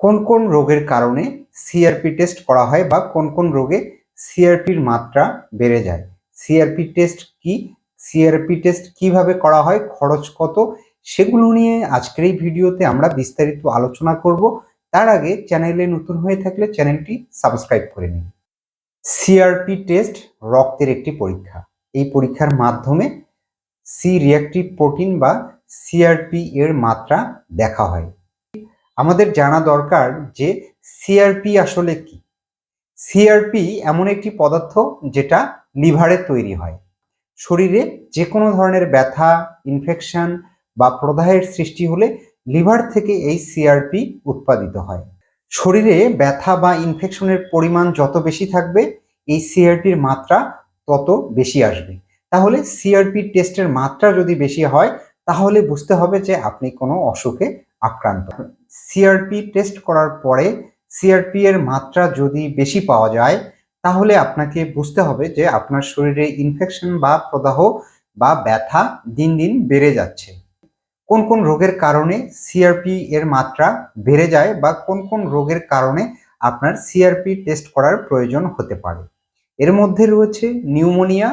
কোন কোন রোগের কারণে সিআরপি টেস্ট করা হয় বা কোন কোন রোগে সিআরপির মাত্রা বেড়ে যায়? সিআরপি টেস্ট কি? সিআরপি টেস্ট কীভাবে করা হয়? খরচ কত? সেগুলো নিয়ে আজকের এই ভিডিওতে আমরা বিস্তারিত আলোচনা করব। তার আগে চ্যানেলে নতুন হয়ে থাকলে চ্যানেলটি সাবস্ক্রাইব করে নিন। সিআরপি টেস্ট রক্তের একটি পরীক্ষা। এই পরীক্ষার মাধ্যমে সি রিয়াক্টিভ প্রোটিন বা সিআরপি এর মাত্রা দেখা হয়। আমাদের জানা দরকার যে সিআরপি আসলে কি? সিআরপি এমন একটি পদার্থ যেটা লিভারে তৈরি হয়। শরীরে যে কোনো ধরনের ব্যথা ইনফেকশন বা প্রদাহের সৃষ্টি হলে লিভার থেকে এই সিআরপি উৎপাদিত হয়। শরীরে ব্যথা বা ইনফেকশনের পরিমাণ যত বেশি থাকবে, এই সিআরপির মাত্রা তত বেশি আসবে। তাহলে সিআরপি টেস্টের মাত্রা যদি বেশি হয়, তাহলে বুঝতে হবে যে আপনি কোনো অসুখে আক্রান্ত। সিআরপি টেস্ট করার পরে সিআরপি এর মাত্রা যদি বেশি পাওয়া যায়, তাহলে আপনাকে বুঝতে হবে যে আপনার শরীরে ইনফেকশন বা প্রদাহ বা ব্যথা দিন দিন বেড়ে যাচ্ছে। কোন কোন রোগের কারণে সিআরপি এর মাত্রা বেড়ে যায় বা কোন কোন রোগের কারণে আপনার সিআরপি টেস্ট করার প্রয়োজন হতে পারে। এর মধ্যে রয়েছে নিউমোনিয়া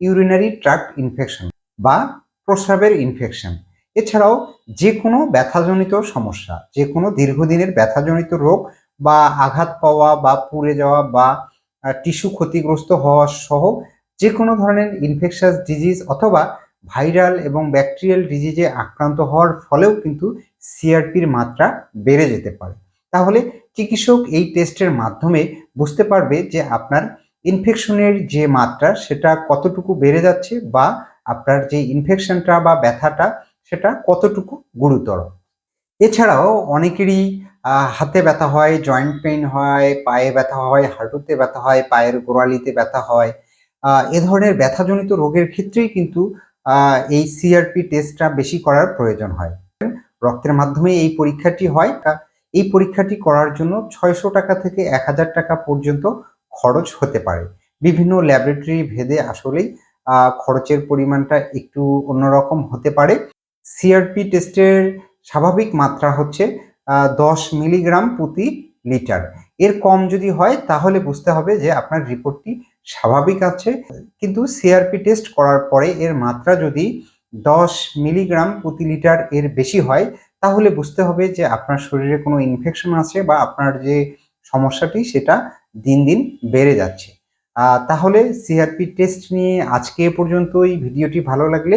ইউরিনারি ট্রাক্ট ইনফেকশন বা প্রস্রাবের ইনফেকশন এছাড়াও যে কোনো ব্যথাজনিত সমস্যা যে কোনো দীর্ঘদিনের ব্যথাজনিত রোগ বা আঘাত পাওয়া বা পুড়ে যাওয়া বা টিস্যু ক্ষতিগ্রস্ত হওয়া সহ যে কোনো ধরনের ইনফেকশাস ডিজিজ অথবা ভাইরাল এবং ব্যাকটেরিয়াল ডিজিজে আক্রান্ত হওয়ার ফলেও কিন্তু সিআরপির মাত্রা বেড়ে যেতে পারে। তাহলে চিকিৎসক এই টেস্টের মাধ্যমে বুঝতে পারবে যে আপনার ইনফেকশনের যে মাত্রা, সেটা কতটুকু বেড়ে যাচ্ছে বা আপনার যে ইনফেকশনটা বা ব্যথাটা সেটা কতটুকু গুরুতর? এছাড়াও অনেকেরই হাতে ব্যথা হয় জয়েন্ট পেইন হয়, পায়ে ব্যথা হয়, হাঁটুতে ব্যথা হয়, পায়ের গোড়ালিতে ব্যথা হয়। এ ধরনের ব্যথাজনিত রোগের ক্ষেত্রেই কিন্তু এই সিআরপি টেস্টটা বেশি করার প্রয়োজন হয়। রক্তের মাধ্যমে এই পরীক্ষাটি হয়। এই পরীক্ষাটি করার জন্য ছয়শো টাকা থেকে এক হাজার টাকা পর্যন্ত খরচ হতে পারে। বিভিন্ন ল্যাবরেটরি ভেদে আসলেই খরচের পরিমাণটা একটু অন্যরকম হতে পারে। সিআরপি টেস্টের স্বাভাবিক মাত্রা হচ্ছে দশ মিলিগ্রাম প্রতি লিটার। এর কম যদি হয়, তাহলে বুঝতে হবে যে আপনার রিপোর্টটি স্বাভাবিক আছে। কিন্তু সিআরপি টেস্ট করার পরে এর মাত্রা যদি দশ মিলিগ্রাম প্রতি লিটার এর বেশি হয়, তাহলে বুঝতে হবে যে আপনার শরীরে কোনো ইনফেকশন আছে বা আপনার যে সমস্যাটি, সেটা দিন দিন বেড়ে যাচ্ছে। তাহলে সিআরপি টেস্ট নিয়ে আজকে এ পর্যন্তই। ভিডিওটি ভালো লাগলে